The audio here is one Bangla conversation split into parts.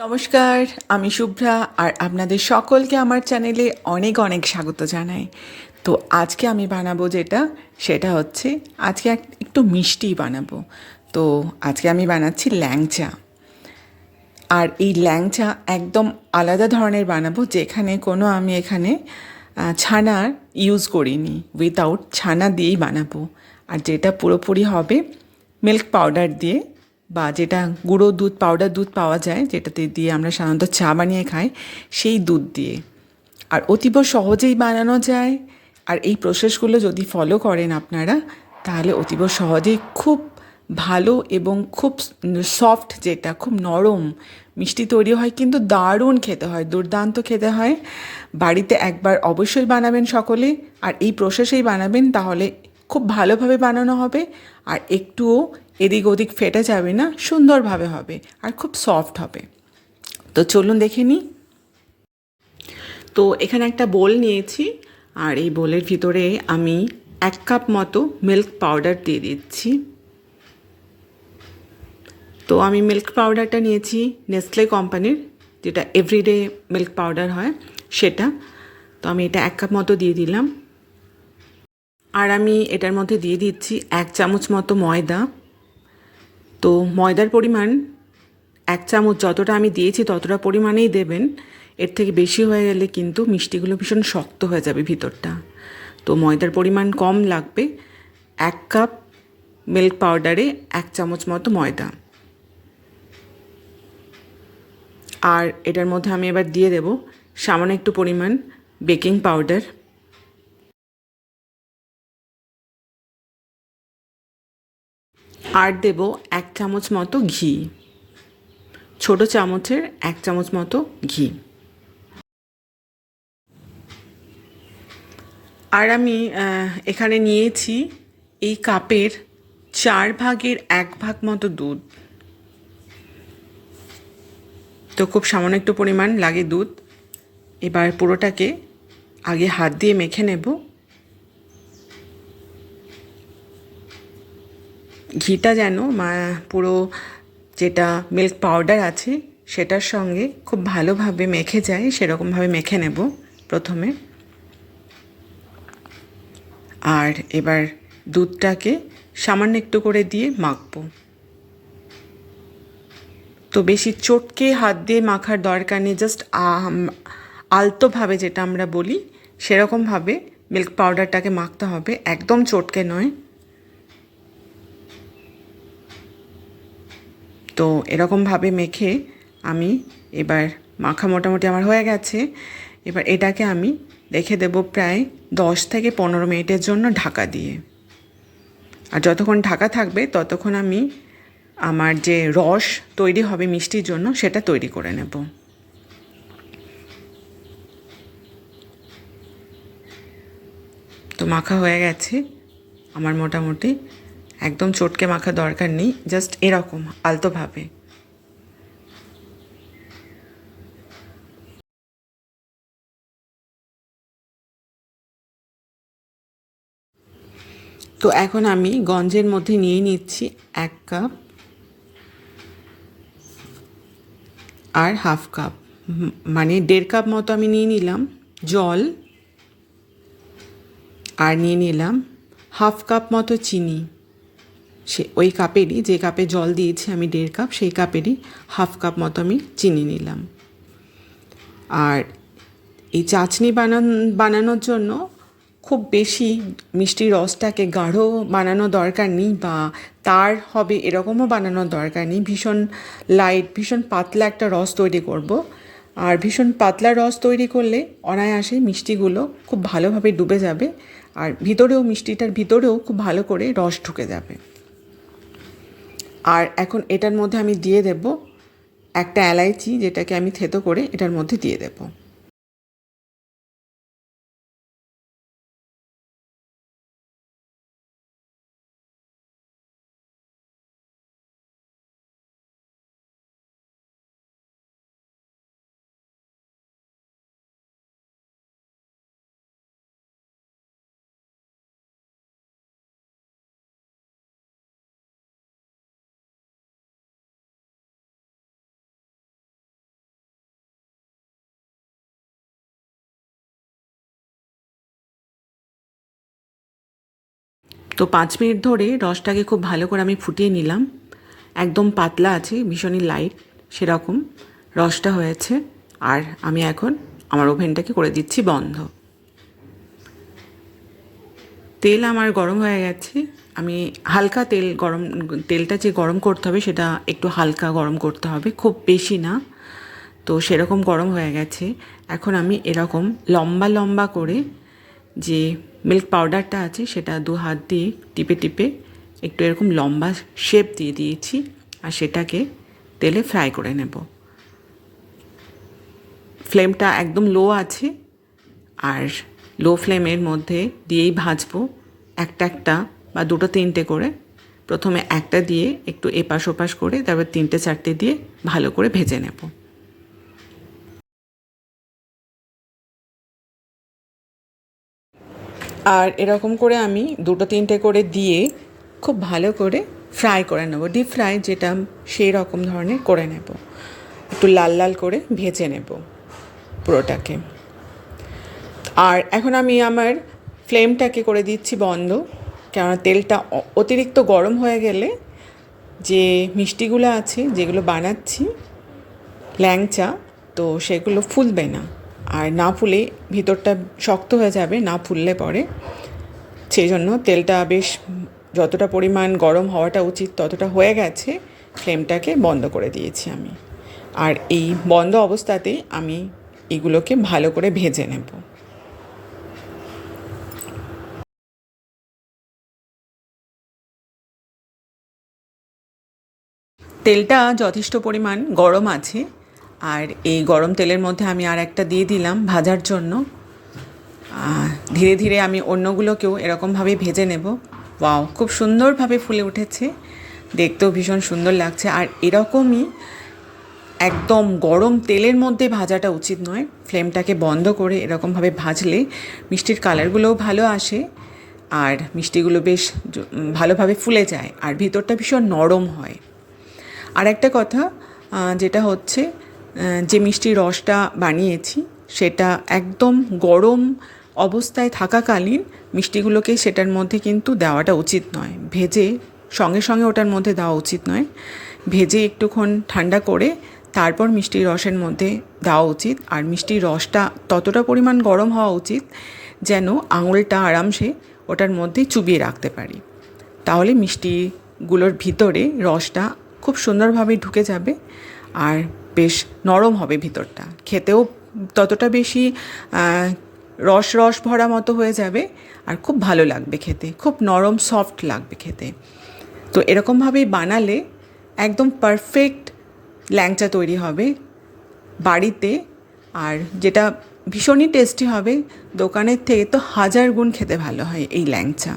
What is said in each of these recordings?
নমস্কার, আমি শুভ্রা আর আপনাদের সকলকে আমার চ্যানেলে অনেক অনেক স্বাগত জানাই। তো আজকে আমি বানাবো যেটা, সেটা হচ্ছে আজকে এক- একটু মিষ্টি বানাবো। তো আজকে আমি বানাচ্ছি ল্যাংচা। আর এই ল্যাংচা একদম আলাদা ধরনের বানাবো, যেখানে কোনো আমি এখানে ছানার ইউজ করিনি। উইথাউট ছানা দিয়েই বানাবো। আর যেটা পুরোপুরি হবে মিল্ক পাউডার দিয়ে বা যেটা গুঁড়ো দুধ পাউডার দুধ পাওয়া যায়, যেটাতে দিয়ে আমরা সাধারণত চা বানিয়ে খাই, সেই দুধ দিয়ে। আর অতীব সহজেই বানানো যায়। আর এই প্রসেসগুলো যদি ফলো করেন আপনারা, তাহলে অতীব সহজেই খুব ভালো এবং খুব সফট যেটা, খুব নরম মিষ্টি তৈরি হয়, কিন্তু দারুণ খেতে হয়, দুর্দান্ত খেতে হয়। বাড়িতে একবার অবশ্যই বানাবেন সকলে, আর এই প্রসেসেই বানাবেন, তাহলে খুব ভালোভাবে বানানো হবে। আর একটুও এদিক ওদিক ফেটে যাবে না, সুন্দরভাবে হবে আর খুব সফট হবে। তো চলুন দেখে নিই। তো এখানে একটা বোল নিয়েছি আর এই বোলের ভিতরে আমি এক কাপ মতো মিল্ক পাউডার দিয়ে দিচ্ছি। তো আমি মিল্ক পাউডারটা নিয়েছি নেসলে কোম্পানির, যেটা এভরিডে মিল্ক পাউডার হয়, সেটা। তো আমি এটা এক কাপ মতো দিয়ে দিলাম। আর আমি এটার মধ্যে দিয়ে দিচ্ছি এক চামচ মতো ময়দা। তো ময়দার পরিমাণ এক চামচ যতটা আমি দিয়েছি ততটা পরিমাণেই দেবেন। এর থেকে বেশি হয়ে গেলে কিন্তু মিষ্টিগুলো ভীষণ শক্ত হয়ে যাবে ভিতরটা। তো ময়দার পরিমাণ কম লাগবে। এক কাপ মিল্ক পাউডারে এক চামচ মতো ময়দা। আর এটার মধ্যে আমি এবার দিয়ে দেব সামান্য একটু পরিমাণ বেকিং পাউডার। আর দেব এক চামচ মতো ঘি। ছোট চামচের এক চামচ মতো ঘি। আর আমি এখানে নিয়েছি এই কাপের চার ভাগের এক ভাগ মতো দুধ। তো খুব সামান্য একটু পরিমাণ লাগে দুধ। এবার পুরোটাকে আগে হাত দিয়ে মেখে নেব। ঘিটা যেন মা পুরো যেটা মিল্ক পাউডার আছে সেটার সঙ্গে খুব ভালোভাবে মেখে যায়, সেরকমভাবে মেখে নেব প্রথমে। আর এবার দুধটাকে সামান্য একটু করে দিয়ে মাখবো। তো বেশি চটকে হাত দিয়ে মাখার দরকার নেই জাস্ট আলতোভাবে যেটা আমরা বলি, সেরকমভাবে মিল্ক পাউডারটাকে মাখতে হবে, একদম চটকে নয়। তো এরকমভাবে মেখে আমি এবার মাখা মোটামুটি আমার হয়ে গেছে। এবার এটাকে আমি রেখে দেব প্রায় দশ থেকে পনেরো মিনিটের জন্য ঢাকা দিয়ে। আর যতক্ষণ ঢাকা থাকবে, ততক্ষণ আমি আমার যে রস তৈরি হবে মিষ্টির জন্য, সেটা তৈরি করে নেব। তো মাখা হয়ে গেছে আমার মোটামুটি। একদম চটকে মাখা দরকার নেই জাস্ট এরকম, আলতোভাবে। তো এখন আমি গঞ্জের মধ্যে নিয়ে নিচ্ছি এক কাপ আর হাফ কাপ। মানে দেড় কাপ মতো আমি নিয়ে নিলাম জল আর নিয়ে নিলাম হাফ কাপ মতো চিনি। সে ওই কাপেরই, যে কাপে জল দিয়েছি আমি দেড় কাপ, সেই কাপেরই হাফ কাপ মতো আমি চিনি নিলাম। আর এই চাচনি বানান, বানানোর জন্য খুব বেশি মিষ্টির রসটাকে গাঢ় বানানো দরকার নেই বা তার হবে এরকমও বানানোর দরকার নেই। ভীষণ লাইট ভীষণ পাতলা একটা রস তৈরি করব। আর ভীষণ পাতলা রস তৈরি করলে অনায়াসে মিষ্টিগুলো খুব ভালোভাবে ডুবে যাবে আর ভিতরেও, মিষ্টিটার ভিতরেও খুব ভালো করে রস ঢুকে যাবে। আর এখন এটার মধ্যে আমি দিয়ে দেব একটা এলাইচি, যেটাকে আমি থেতো করে এটার মধ্যে দিয়ে দেবো। তো পাঁচ মিনিট ধরে রসটাকে খুব ভালো করে আমি ফুটিয়ে নিলাম। একদম পাতলা আছে, ভীষণই লাইট সেরকম রসটা হয়েছে। আর আমি এখন আমার ওভেনটাকে করে দিচ্ছি বন্ধ। তেল আমার গরম হয়ে গেছে। আমি হালকা তেল গরম, তেলটা যে গরম করতে হবে সেটা একটু হালকা গরম করতে হবে, খুব বেশি না। তো সেরকম গরম হয়ে গেছে। এখন আমি এরকম লম্বা লম্বা করে যে মিল্ক পাউডারটা আছে সেটা দু হাত দিয়ে টিপে টিপে একটু এরকম লম্বা শেপ দিয়ে দিয়েছি আর সেটাকে তেলে ফ্রাই করে নেব। ফ্লেমটা একদম লো আছে আর লো ফ্লেমের মধ্যে দিয়েই ভাজবো একটা একটা বা দুটো তিনটে করে। প্রথমে একটা দিয়ে একটু এপাশ ওপাশ করে তারপর তিনটে চারটে দিয়ে ভালো করে ভেজে নেব। আর এরকম করে আমি দুটো তিনটে করে দিয়ে খুব ভালো করে ফ্রাই করে নেব। ডিপ ফ্রাই যেটা সেই রকম ধরনের করে নেব। একটু লাল লাল করে ভেজে নেব পুরোটাকে। আর এখন আমি আমার ফ্লেমটাকে করে দিচ্ছি বন্ধ, কেননা তেলটা অতিরিক্ত গরম হয়ে গেলে যে মিষ্টিগুলো আছে যেগুলো বানাচ্ছি, ল্যাংচা, তো সেগুলো ফুলবে না। আর না ফুলে ভিতরটা শক্ত হয়ে যাবে, না ফুললে পরে। সেই জন্য তেলটা বেশ যতটা পরিমাণ গরম হওয়াটা উচিত ততটা হয়ে গেছে, ফ্লেমটাকে বন্ধ করে দিয়েছি আমি। আর এই বন্ধ অবস্থাতেই আমি এগুলোকে ভালো করে ভেজে নেব। তেলটা যথেষ্ট পরিমাণ গরম আছে আর এই গরম তেলের মধ্যে আমি আর একটা দিয়ে দিলাম ভাজার জন্য। ধীরে ধীরে আমি অন্যগুলোকেও এরকমভাবে ভেজে নেব। ওয়াও, খুব সুন্দরভাবে ফুলে উঠেছে। দেখতেও ভীষণ সুন্দর লাগছে। আর এরকমই একদম গরম তেলের মধ্যে ভাজাটা উচিত নয়। ফ্লেমটাকে বন্ধ করে এরকমভাবে ভাজলে মিষ্টির কালারগুলোও ভালো আসে আর মিষ্টিগুলো বেশ ভালোভাবে ফুলে যায় আর ভিতরটা ভীষণ নরম হয়। আর একটা কথা যেটা হচ্ছে যে মিষ্টির রসটা বানিয়েছি, সেটা একদম গরম অবস্থায় থাকাকালীন মিষ্টিগুলোকে সেটার মধ্যে কিন্তু দেওয়াটা উচিত নয়। ভেজে, সঙ্গে সঙ্গে ওটার মধ্যে দেওয়া উচিত নয়। ভেজে একটুক্ষণ ঠান্ডা করে তারপর মিষ্টির রসের মধ্যে দেওয়া উচিত। আর মিষ্টির রসটা ততটা পরিমাণ গরম হওয়া উচিত যেন আঙুলটা আরামসে ওটার মধ্যে চুবিয়ে রাখতে পারি। তাহলে মিষ্টিগুলোর ভিতরে রসটা খুব সুন্দরভাবে ঢুকে যাবে। আর বেশ নরম হবে ভিতরটা। খেতেও ততটা বেশি রস রস ভরা মতো হয়ে যাবে আর খুব ভালো লাগবে খেতে, খুব নরম সফট লাগবে খেতে। তো এরকমভাবেই বানালে একদম পারফেক্ট ল্যাংচা তৈরি হবে বাড়িতে আর যেটা ভীষণই টেস্টি হবে, দোকানের থেকে তো হাজার গুণ খেতে ভালো হয় এই ল্যাংচা।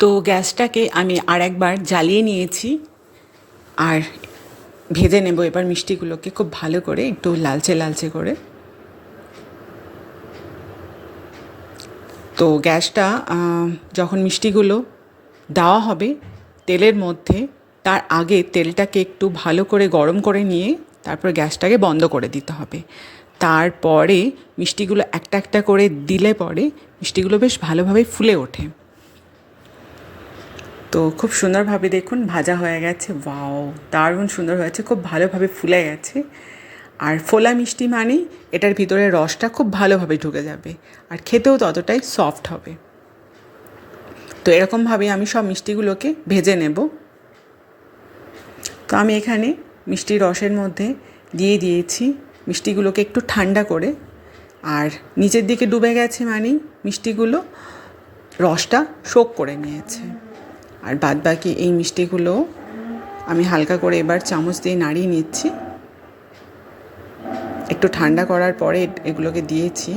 তো গ্যাসটাকে আমি আর একবার জ্বালিয়ে নিয়েছি আর ভেজে নেব এবার মিষ্টিগুলোকে খুব ভালো করে, একটু লালচে লালচে করে। তো গ্যাসটা যখন মিষ্টিগুলো দেওয়া হবে তেলের মধ্যে, তার আগে তেলটাকে একটু ভালো করে গরম করে নিয়ে তারপর গ্যাসটাকে বন্ধ করে দিতে হবে। তারপরে মিষ্টিগুলো একটা একটা করে দিলে পরে মিষ্টিগুলো বেশ ভালোভাবে ফুলে ওঠে। তো খুব সুন্দরভাবে দেখুন, ভাজা হয়ে গেছে। ওয়াও, দারুণ সুন্দর হয়েছে, খুব ভালোভাবে ফুলে গেছে। আর ফোলা মিষ্টি মানেই এটার ভিতরে রসটা খুব ভালোভাবে ঢুকে যাবে আর খেতেও ততটাই সফট হবে। তো এরকমভাবে আমি সব মিষ্টিগুলোকে ভেজে নেব। তো আমি এখানে মিষ্টি রসের মধ্যে দিয়ে দিয়েছি মিষ্টিগুলোকে একটু ঠান্ডা করে। আর নিচের দিকে ডুবে গেছে মানেই মিষ্টিগুলো রসটা শোক করে নিয়েছে। আর বাদ বাকি এই মিষ্টিগুলো আমি হালকা করে এবার চামচ দিয়ে নাড়িয়ে নিচ্ছি। একটু ঠান্ডা করার পরে এগুলোকে দিয়েছি।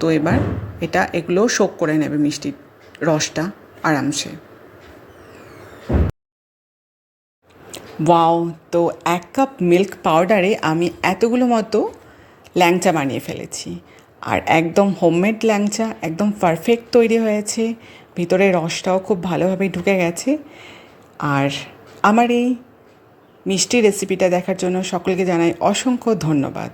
তো এবার এটা এগুলো শোক করে নেবে মিষ্টির রসটা আরামসে। ওয়াও, তো এক কাপ মিল্ক পাউডারে আমি এতগুলো মতো ল্যাংচা বানিয়ে ফেলেছি। আর একদম হোমমেড ল্যাংচা, একদম পারফেক্ট তৈরি হয়েছে। ভিতরে রসটাও খুব ভালোভাবে ঢুকে গেছে। আর আমার এই মিষ্টি রেসিপিটা দেখার জন্য সকলকে জানাই অসংখ্য ধন্যবাদ।